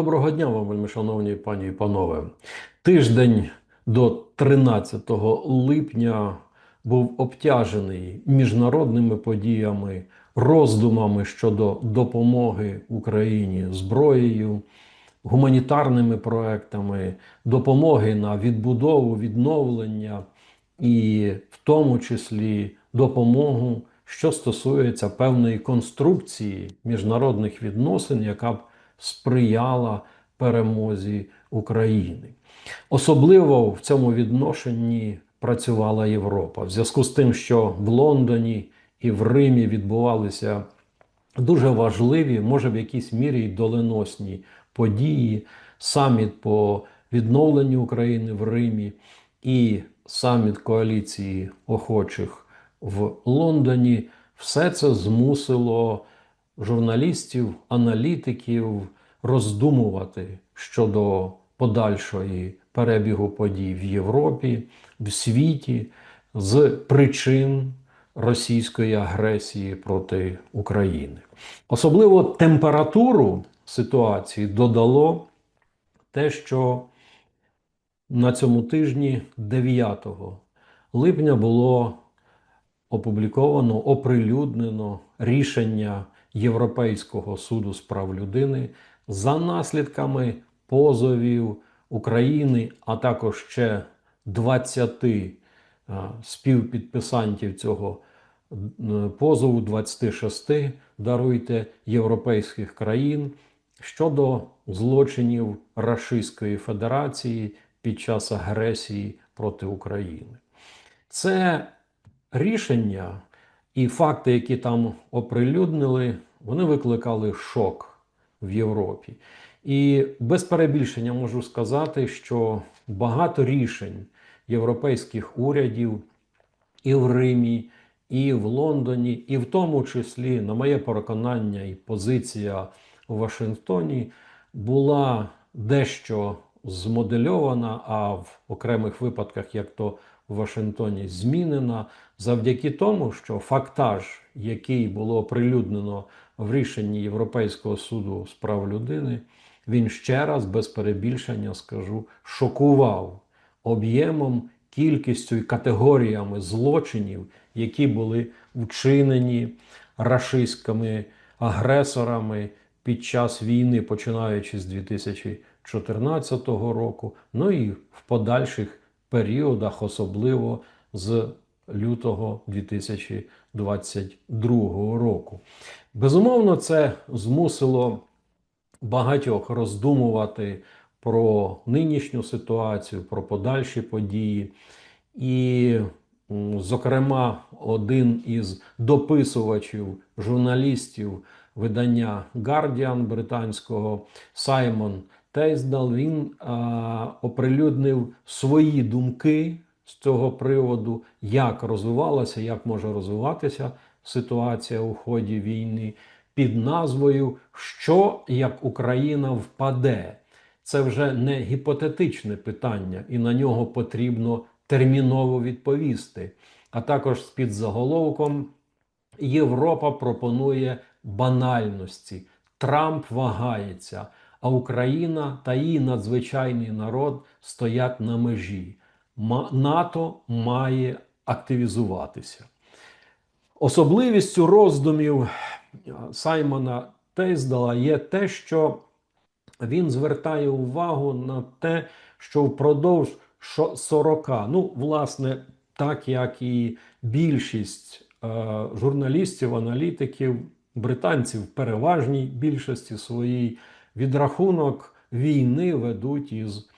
Доброго дня вам, вельми шановні пані і панове. Тиждень до 13 липня був обтяжений міжнародними подіями, роздумами щодо допомоги Україні зброєю, гуманітарними проектами, допомоги на відбудову, відновлення і в тому числі допомогу, що стосується певної конструкції міжнародних відносин, яка б сприяла перемозі України. Особливо в цьому відношенні працювала Європа в зв'язку з тим, що в Лондоні і в Римі відбувалися дуже важливі, може в якійсь мірі й доленосні події, саміт по відновленню України в Римі і саміт коаліції охочих в Лондоні. Все це змусило журналістів, аналітиків роздумувати щодо подальшої перебігу подій в Європі, в світі з причин російської агресії проти України. Особливо температуру ситуації додало те, що на цьому тижні 9 липня було опубліковано, оприлюднено рішення Європейського суду з прав людини за наслідками позовів України, а також ще 20 е, співпідписантів цього позову, 26 даруйте європейських країн щодо злочинів Рашистської Федерації під час агресії проти України. Це рішення і факти, які там оприлюднили, вони викликали шок в Європі. І без перебільшення можу сказати, що багато рішень європейських урядів і в Римі, і в Лондоні, і в тому числі, на моє переконання, і позиція у Вашингтоні була дещо змодельована, а в окремих випадках, як то в Вашингтоні, змінена завдяки тому, що фактаж, який було оприлюднено в рішенні Європейського суду з прав людини, він ще раз без перебільшення скажу, шокував об'ємом, кількістю і категоріями злочинів, які були вчинені рашистськими агресорами під час війни, починаючи з 2014 року, ну і в подальших періодах, особливо з лютого 2022 року. Безумовно, це змусило багатьох роздумувати про нинішню ситуацію, про подальші події. І, зокрема, один із дописувачів журналістів видання Guardian британського Саймон Тейсдал, він а, оприлюднив свої думки з цього приводу, як розвивалася, як може розвиватися ситуація у ході війни під назвою Що як Україна впаде? Це вже не гіпотетичне питання, і на нього потрібно терміново відповісти. А також з під заголовком Європа пропонує банальності. Трамп вагається, а Україна та її надзвичайний народ стоять на межі. НАТО має активізуватися. Особливістю роздумів Саймона Тейздала є те, що він звертає увагу на те, що впродовж 40, ну, власне, так як і більшість е, журналістів, аналітиків, британців в переважній більшості своїй відрахунок війни ведуть із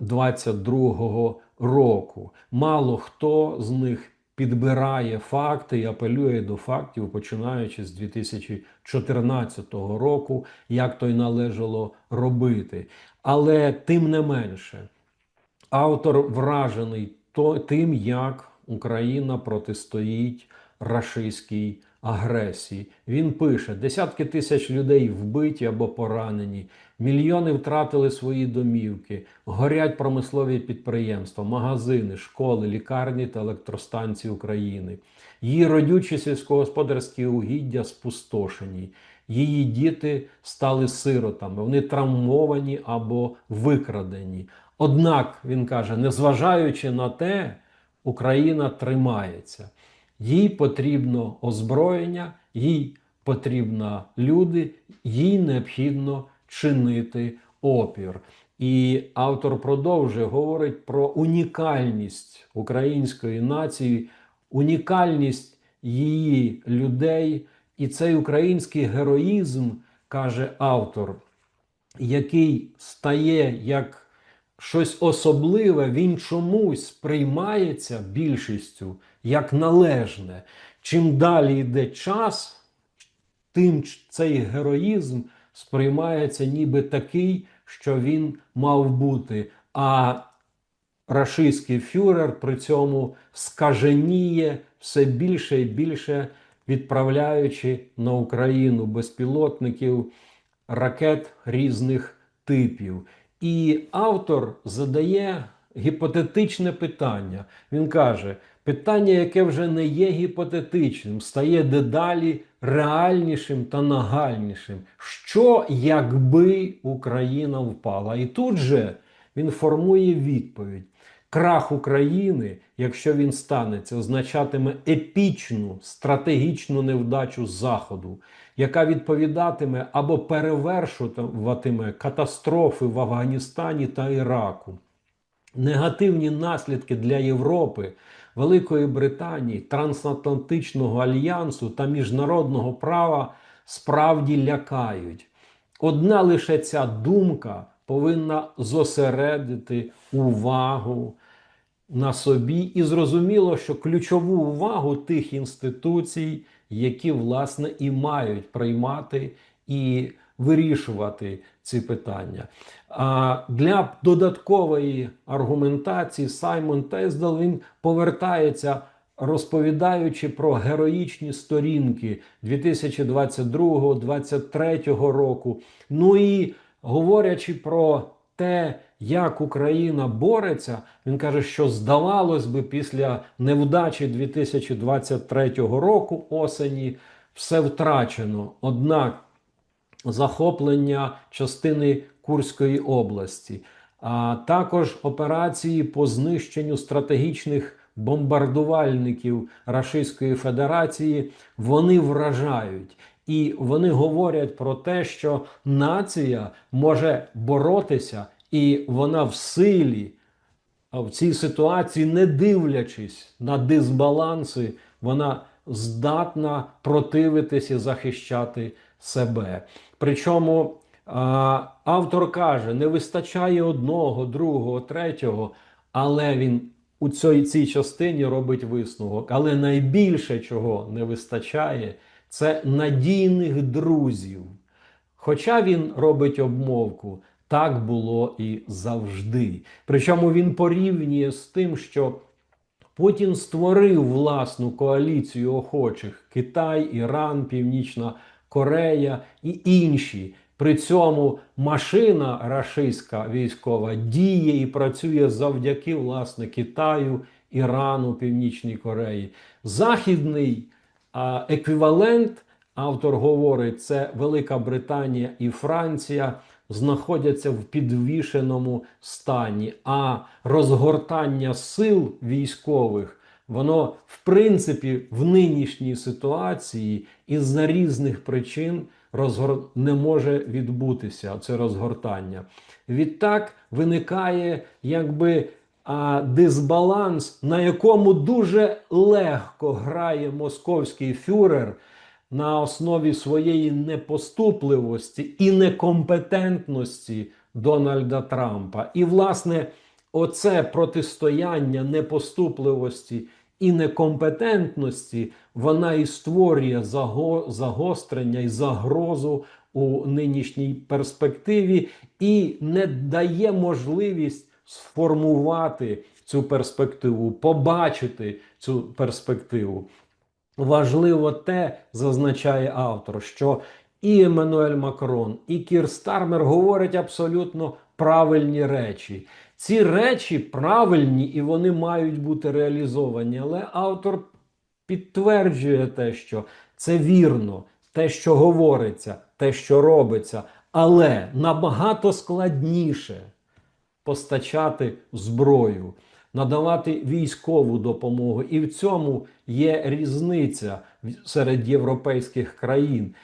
2022 року. Мало хто з них підбирає факти і апелює до фактів, починаючи з 2014 року, як то й належало робити. Але тим не менше, автор вражений то, тим, як Україна протистоїть рашистській агресії. Він пише: десятки тисяч людей вбиті або поранені, мільйони втратили свої домівки, горять промислові підприємства, магазини, школи, лікарні та електростанції України. Її родючі сільськогосподарські угіддя спустошені. її діти стали сиротами, вони травмовані або викрадені. Однак він каже: незважаючи на те, Україна тримається. Їй потрібно озброєння, їй потрібно люди, їй необхідно чинити опір. І автор продовжує говорить про унікальність української нації, унікальність її людей, і цей український героїзм, каже автор, який стає як щось особливе, він чомусь сприймається більшістю як належне. Чим далі йде час, тим цей героїзм сприймається ніби такий, що він мав бути. А рашистський фюрер при цьому скаженіє все більше і більше, відправляючи на Україну безпілотників ракет різних типів. І автор задає гіпотетичне питання. Він каже: питання, яке вже не є гіпотетичним, стає дедалі реальнішим та нагальнішим. Що якби Україна впала? І тут же він формує відповідь. Крах України, якщо він станеться, означатиме епічну стратегічну невдачу Заходу, яка відповідатиме або перевершуватиме катастрофи в Афганістані та Іраку. Негативні наслідки для Європи, Великої Британії, Трансатлантичного альянсу та міжнародного права справді лякають. Одна лише ця думка повинна зосередити увагу на собі, і зрозуміло, що ключову увагу тих інституцій, які власне і мають приймати і вирішувати ці питання. Для додаткової аргументації Саймон Тездал він повертається. Розповідаючи про героїчні сторінки 2022-2023 року, ну і говорячи про те, як Україна бореться, він каже, що здавалось би, після невдачі 2023 року осені все втрачено. Однак захоплення частини Курської області, а також операції по знищенню стратегічних бомбардувальників Рашистської Федерації, вони вражають. І вони говорять про те, що нація може боротися, і вона в силі, в цій ситуації, не дивлячись на дисбаланси, вона здатна противитись і захищати себе. Причому автор каже, не вистачає одного, другого, третього, але він у цій, цій частині робить висновок. Але найбільше чого не вистачає, це надійних друзів. Хоча він робить обмовку, так було і завжди. Причому він порівнює з тим, що Путін створив власну коаліцію охочих Китай, Іран, Північна Корея і інші. При цьому машина рашистська військова діє і працює завдяки власне Китаю, Ірану, Північній Кореї. Західний а, еквівалент, автор говорить, це Велика Британія і Франція знаходяться в підвішеному стані. А розгортання сил військових, воно в принципі в нинішній ситуації із-за різних причин розгор... не може відбутися це розгортання. Відтак виникає якби а, дисбаланс, на якому дуже легко грає московський фюрер на основі своєї непоступливості і некомпетентності Дональда Трампа. І, власне, оце протистояння непоступливості і некомпетентності, вона і створює загострення і загрозу у нинішній перспективі і не дає можливість сформувати цю перспективу, побачити цю перспективу. Важливо те, зазначає автор, що і Еммануель Макрон, і Кір Стармер говорять абсолютно правильні речі. Ці речі правильні і вони мають бути реалізовані. Але автор підтверджує те, що це вірно, те, що говориться, те, що робиться, але набагато складніше постачати зброю, надавати військову допомогу. І в цьому є різниця серед європейських країн.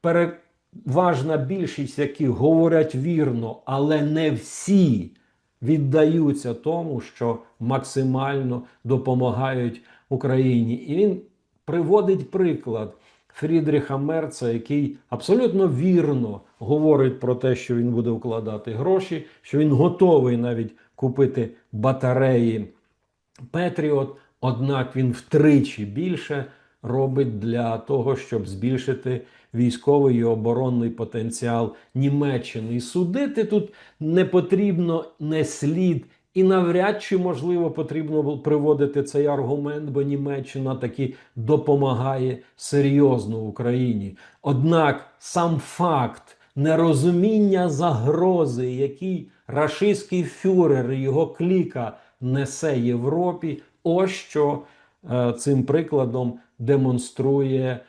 Переважна більшість, які говорять вірно, але не всі віддаються тому, що максимально допомагають Україні. І він приводить приклад Фрідріха Мерца, який абсолютно вірно говорить про те, що він буде вкладати гроші, що він готовий навіть купити батареї Петріот, однак він втричі більше робить для того, щоб збільшити військовий і оборонний потенціал Німеччини. І судити тут не потрібно, не слід. І навряд чи можливо потрібно приводити цей аргумент, бо Німеччина таки допомагає серйозно Україні. Однак сам факт нерозуміння загрози, який рашистський фюрер і його кліка несе Європі, ось що е, цим прикладом демонструє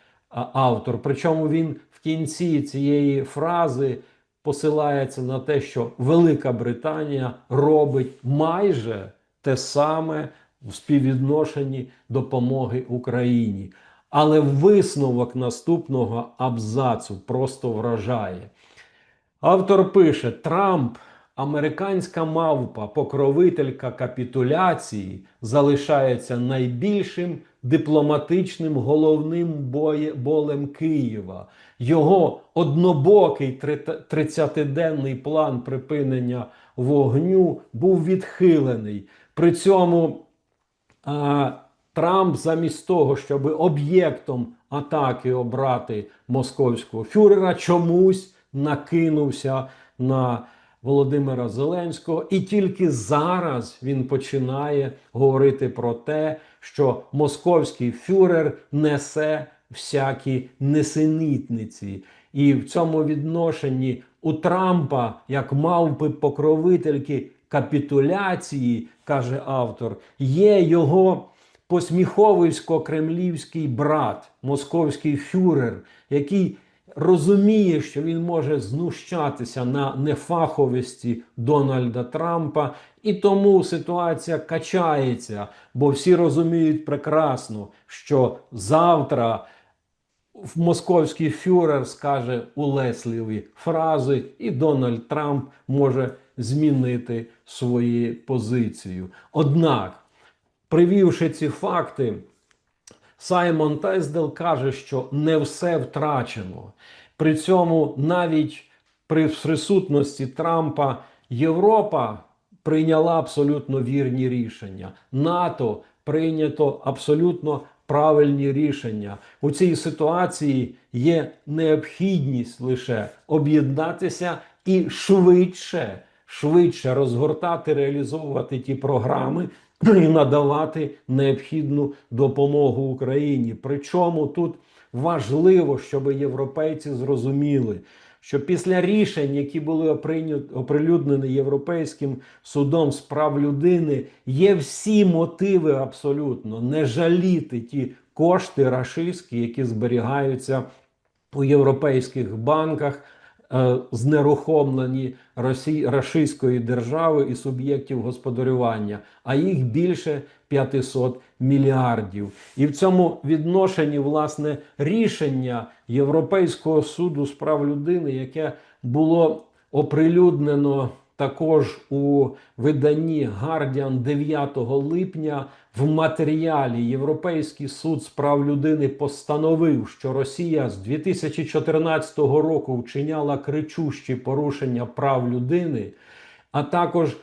автор. Причому він в кінці цієї фрази посилається на те, що Велика Британія робить майже те саме в співвідношенні допомоги Україні. Але висновок наступного абзацу просто вражає. Автор пише: Трамп, американська мавпа, покровителька капітуляції, залишається найбільшим дипломатичним головним болем Києва. Його однобокий 30-денний план припинення вогню був відхилений. При цьому а, Трамп замість того, щоб об'єктом атаки обрати московського фюрера, чомусь накинувся на Володимира Зеленського, і тільки зараз він починає говорити про те, що московський фюрер несе всякі несенітниці. І в цьому відношенні у Трампа, як мавпи покровительки капітуляції, каже автор, є його посміховисько-кремлівський брат, московський фюрер, який розуміє, що він може знущатися на нефаховості Дональда Трампа, і тому ситуація качається, бо всі розуміють прекрасно, що завтра московський фюрер скаже улесливі фрази, і Дональд Трамп може змінити свою позицію. Однак, привівши ці факти, Саймон Тездел каже, що не все втрачено. При цьому навіть при присутності Трампа Європа прийняла абсолютно вірні рішення. НАТО прийнято абсолютно правильні рішення. У цій ситуації є необхідність лише об'єднатися і швидше, швидше розгортати, реалізовувати ті програми, і надавати необхідну допомогу Україні. Причому тут важливо, щоб європейці зрозуміли, що після рішень, які були оприлюднені Європейським судом з прав людини, є всі мотиви абсолютно не жаліти ті кошти рашистські, які зберігаються у європейських банках, знерухомлені Росі... Рашистської держави і суб'єктів господарювання, а їх більше 500 мільярдів. І в цьому відношенні власне рішення Європейського суду з прав людини, яке було оприлюднено також у виданні Guardian 9 липня в матеріалі Європейський суд з прав людини постановив, що Росія з 2014 року вчиняла кричущі порушення прав людини, а також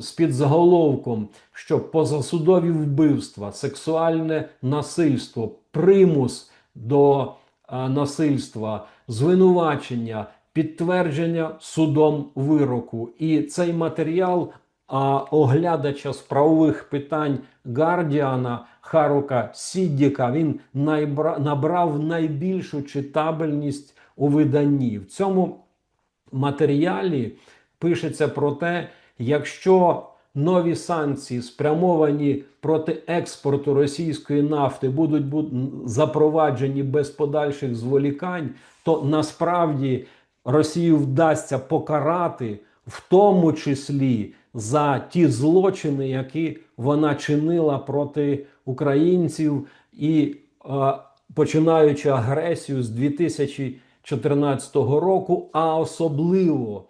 з підзаголовком, що позасудові вбивства, сексуальне насильство, примус до насильства, звинувачення, підтвердження судом вироку. І цей матеріал а, оглядача з правових питань Гардіана Харука Сіддіка він найбра- набрав найбільшу читабельність у виданні. В цьому матеріалі пишеться про те, якщо нові санкції, спрямовані проти експорту російської нафти, будуть запроваджені без подальших зволікань, то насправді Росію вдасться покарати, в тому числі за ті злочини, які вона чинила проти українців, і е, починаючи агресію з 2014 року, а особливо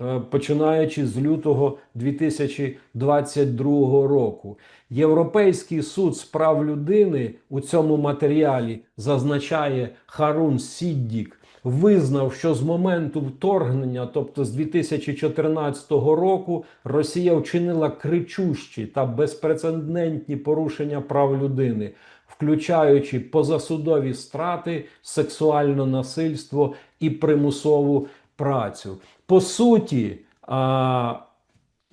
е, починаючи з лютого 2022 року. Європейський суд з прав людини у цьому матеріалі зазначає Харун Сіддік, визнав, що з моменту вторгнення, тобто з 2014 року, Росія вчинила кричущі та безпрецедентні порушення прав людини, включаючи позасудові страти, сексуальне насильство і примусову працю. По суті, а,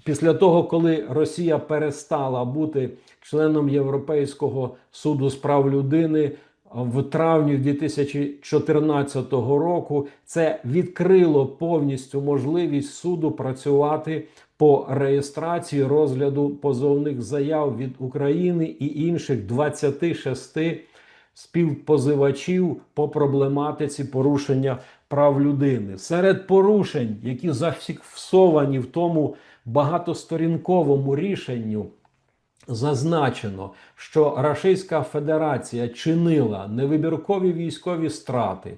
після того, коли Росія перестала бути членом Європейського суду з прав людини в травні 2014 року, це відкрило повністю можливість суду працювати по реєстрації розгляду позовних заяв від України і інших 26 співпозивачів по проблематиці порушення прав людини. Серед порушень, які зафіксовані в тому багатосторінковому рішенню, зазначено, що Рашистська Федерація чинила невибіркові військові страти,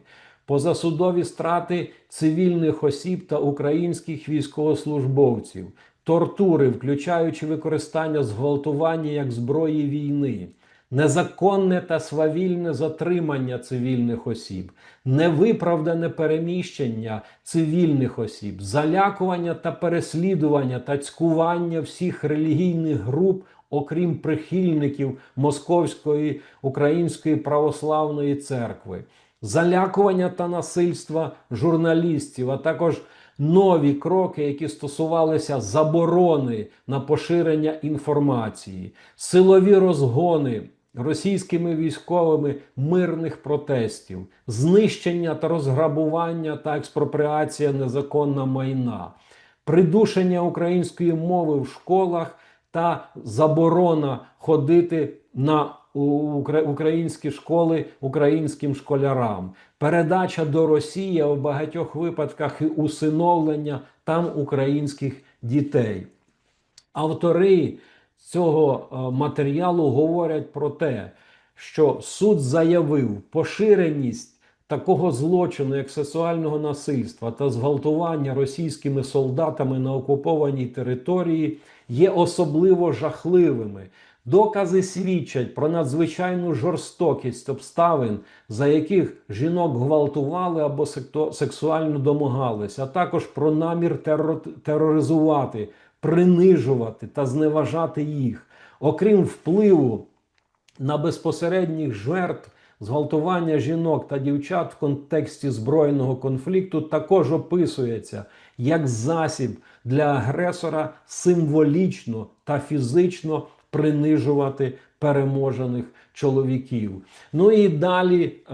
позасудові страти цивільних осіб та українських військовослужбовців, тортури, включаючи використання зґвалтування як зброї війни. Незаконне та свавільне затримання цивільних осіб, невиправдане переміщення цивільних осіб, залякування та переслідування та цькування всіх релігійних груп, окрім прихильників Московської Української православної церкви, залякування та насильства журналістів, а також нові кроки, які стосувалися заборони на поширення інформації, силові розгони російськими військовими мирних протестів, знищення та розграбування та експропріація незаконна майна, придушення української мови в школах та заборона ходити на українські школи українським школярам, передача до Росії в багатьох випадках і усиновлення там українських дітей. Автори цього е, матеріалу говорять про те, що суд заявив поширеність такого злочину, як сексуального насильства та зґвалтування російськими солдатами на окупованій території, є особливо жахливими. Докази свідчать про надзвичайну жорстокість обставин, за яких жінок гвалтували або сексуально домагалися, а також про намір тероризувати, принижувати та зневажати їх. Окрім впливу на безпосередніх жертв зґвалтування жінок та дівчат в контексті збройного конфлікту також описується як засіб для агресора символічно та фізично принижувати переможених чоловіків. Ну і далі е,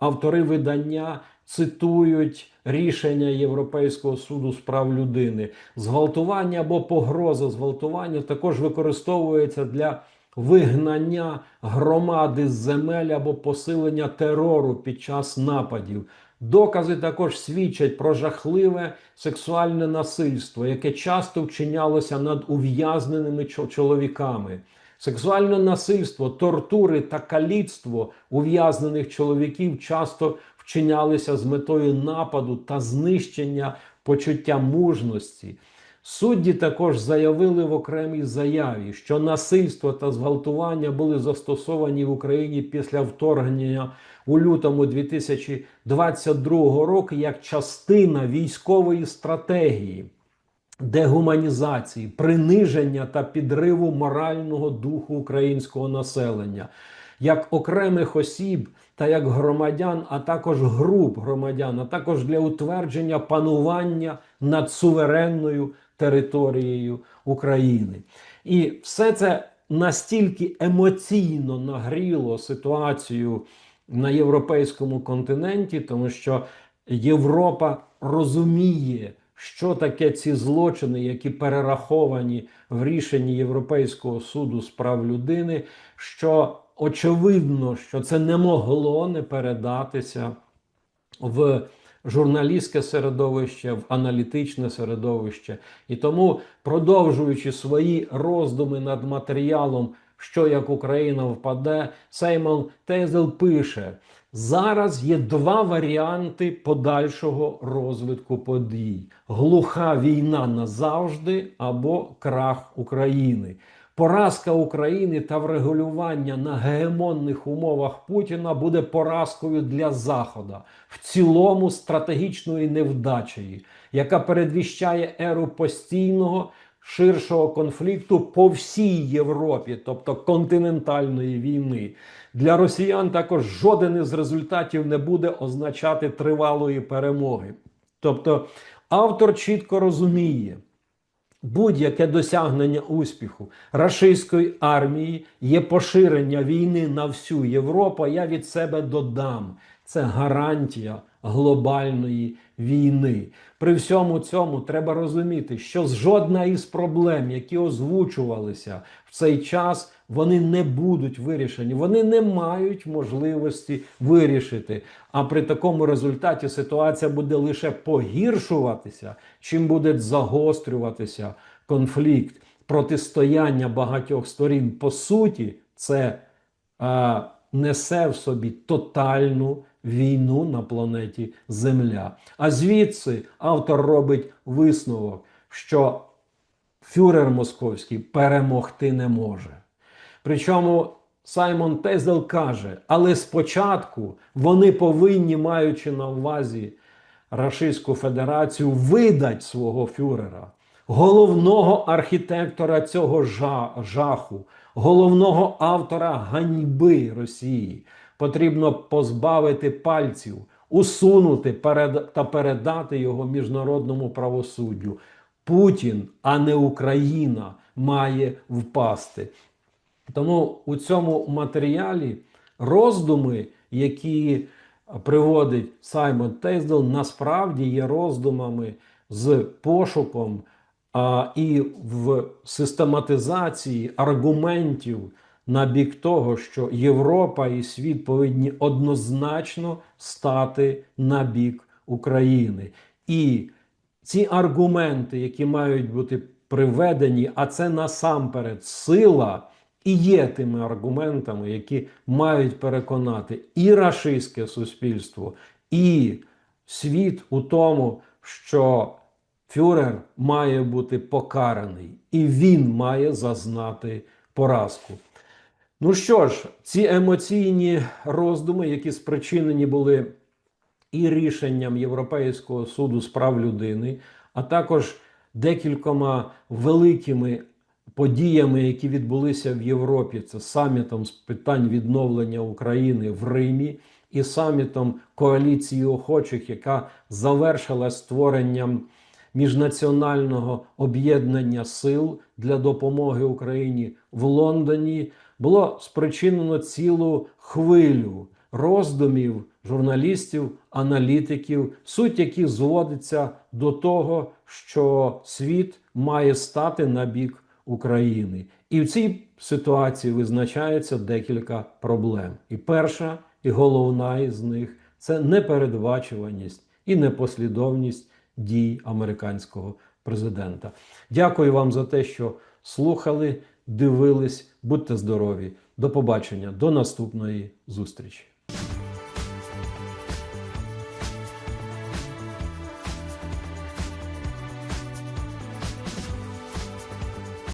автори видання цитують рішення Європейського суду з прав людини. Зґвалтування або погроза зґвалтування також використовується для вигнання громади з земель або посилення терору під час нападів. Докази також свідчать про жахливе сексуальне насильство, яке часто вчинялося над ув'язненими чоловіками. Сексуальне насильство, тортури та каліцтво ув'язнених чоловіків часто вчинялися з метою нападу та знищення почуття мужності. Судді також заявили в окремій заяві, що насильство та зґвалтування були застосовані в Україні після вторгнення у лютому 2022 року як частина військової стратегії дегуманізації, приниження та підриву морального духу українського населення, як окремих осіб та як громадян, а також груп громадян, а також для утвердження панування над суверенною територією України. І все це настільки емоційно нагріло ситуацію на європейському континенті, тому що Європа розуміє, що таке ці злочини, які перераховані в рішенні Європейського суду з прав людини, що очевидно, що це не могло не передатися в журналістське середовище, в аналітичне середовище. І тому, продовжуючи свої роздуми над матеріалом, що як Україна впаде, Сеймон Тезел пише: зараз є два варіанти подальшого розвитку подій: глуха війна назавжди або крах України. Поразка України та врегулювання на гегемонних умовах Путіна буде поразкою для Заходу, в цілому стратегічної невдачі, яка передвіщає еру постійного ширшого конфлікту по всій Європі, тобто континентальної війни. Для росіян також жоден із результатів не буде означати тривалої перемоги. Тобто автор чітко розуміє. Будь-яке досягнення успіху рашистської армії є поширення війни на всю Європу. Я від себе додам. Це гарантія глобальної війни. При всьому цьому треба розуміти, що жодна із проблем, які озвучувалися в цей час, вони не будуть вирішені. Вони не мають можливості вирішити. А при такому результаті ситуація буде лише погіршуватися, чим буде загострюватися конфлікт, протистояння багатьох сторін. По суті, це е, несе в собі тотальну війну на планеті Земля. А звідси автор робить висновок, що фюрер московський перемогти не може. Причому Саймон Тезел каже, але спочатку вони повинні, маючи на увазі Рашистську Федерацію, видати свого фюрера, головного архітектора цього жаху, головного автора ганьби Росії. Потрібно позбавити пальців, усунути перед, та передати його міжнародному правосуддю. Путін, а не Україна, має впасти. Тому у цьому матеріалі роздуми, які приводить Саймон Тейздел, насправді є роздумами з пошуком а, і в систематизації аргументів на бік того, що Європа і світ повинні однозначно стати на бік України. І ці аргументи, які мають бути приведені, а це насамперед сила, і є тими аргументами, які мають переконати і рашистське суспільство, і світ у тому, що фюрер має бути покараний, і він має зазнати поразку. Ну що ж, ці емоційні роздуми, які спричинені були і рішенням Європейського суду з прав людини, а також декількома великими подіями, які відбулися в Європі. Це самітом з питань відновлення України в Римі і самітом коаліції охочих, яка завершила створенням міжнаціонального об'єднання сил для допомоги Україні в Лондоні, було спричинено цілу хвилю роздумів журналістів, аналітиків, суть яких зводиться до того, що світ має стати на бік України. І в цій ситуації визначається декілька проблем. І перша, і головна із них це непередбачуваність і непослідовність дій американського президента. Дякую вам за те, що слухали, дивились. Будьте здорові! До побачення, до наступної зустрічі.